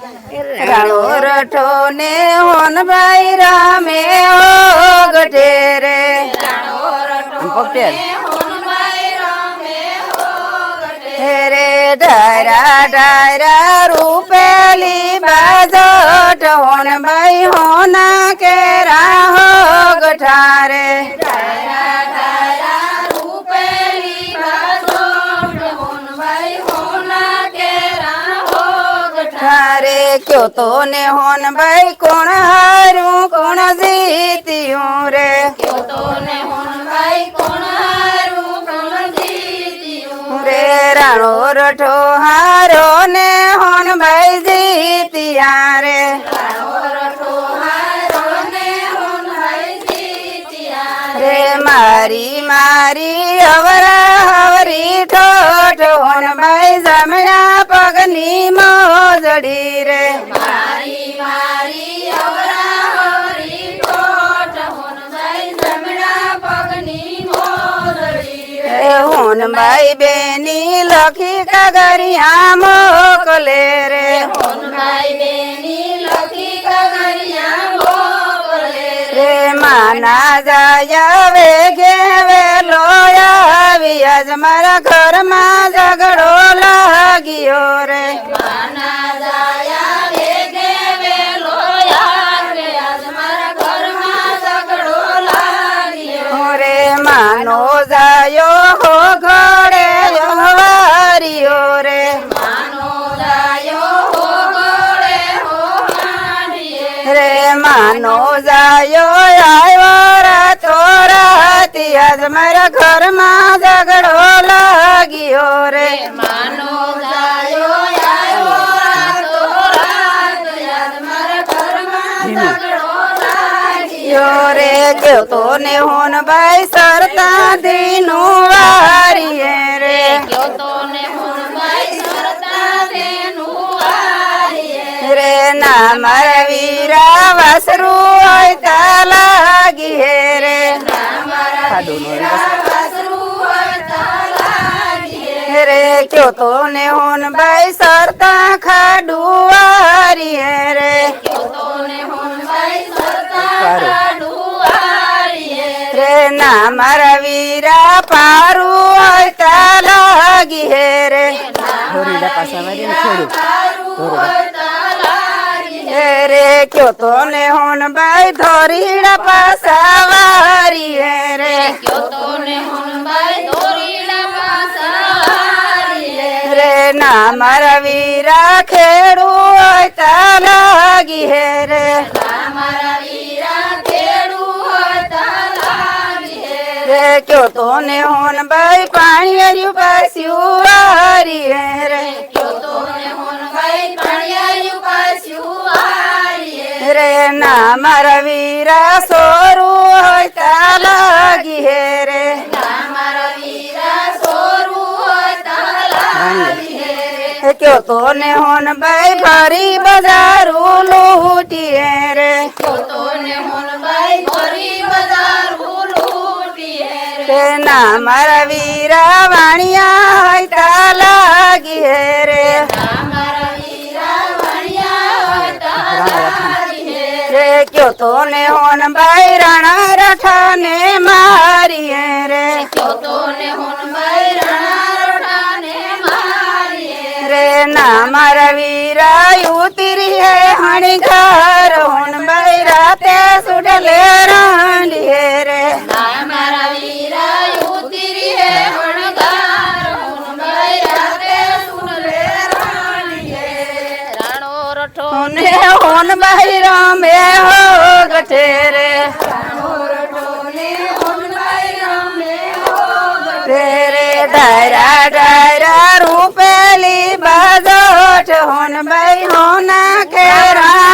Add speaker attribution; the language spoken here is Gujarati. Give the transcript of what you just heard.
Speaker 1: રાણો રઠો ને હોનભાઈ રામે ઓ ગઢે રે પટેલ રે ડાયરા ડાયરા રૂપેલી બાજોટ હોનભાઈ કયો તો ને હોનભાઈ કોણ હારું કોણ જીત્યું રે? રે? રાણો રઠો હારો ને હોનભાઈ જીત્યા રે. રે. મારી મારી હવરા હવરી ઠોઠ હોનભાઈ જમણા પગની મોજડી રે. એ હોનભાઈ બેની લખી કાગરિયા મોકલે રે. રે. માના જાય વેગે વેલો આવી આજ મારા ઘરમાં ઝઘડો લાગ્યો રે. રે માનો જાયો હો ઘડે વારિયો રે. રે માનો જાયો આવ્યો રાતો રાતી આજ મારા ઘરમાં ઝઘડો લાગ્યો યો રે ગયો તો ને હોન ભાઈ સરતા દીનું વારીએ રે રે ના મારા વીરા વાસરુ હોય તા લાગી હે રે રે કયો તો ને હોન ભાઈ સરતા ખાડું વારી હે રે રે ના મારા વીરા પારું હોય તા લાગી હે રે. હે રે. કયો તો ને હોન ભાઈ ધોરીડા પાસા વારી હે રે. રે ના મારા વીરા ખેડું હોય તા લાગી હે રે. રે કયો તો ને હોન ભાઈ પાણી હર્યું પાસ્યું વારી. હે રે રે ના મારા વીરા સોરું હોય તા લાગી હે રે. હે કયો તો ને હોન ભાઈ ફરી બજારું લૂટી હે રે. ભાઈ ના મારા વીરા વાણિયા હોય તા લાગી હે રે. રે કયો તો ને હોન ભાઈ રાણા રઠા ને મારી હે રે. રે ના મારા વીરા ઉતરી હે હણી ઘર હોન ભાઈ રાતે સુડલે રાંડી હોને હોન ભાઈ રામે હો ગઠે રે રે રે ડાયરા ડાયરા રૂપેલી બાજોટ હોન ભાઈ હોના કેરા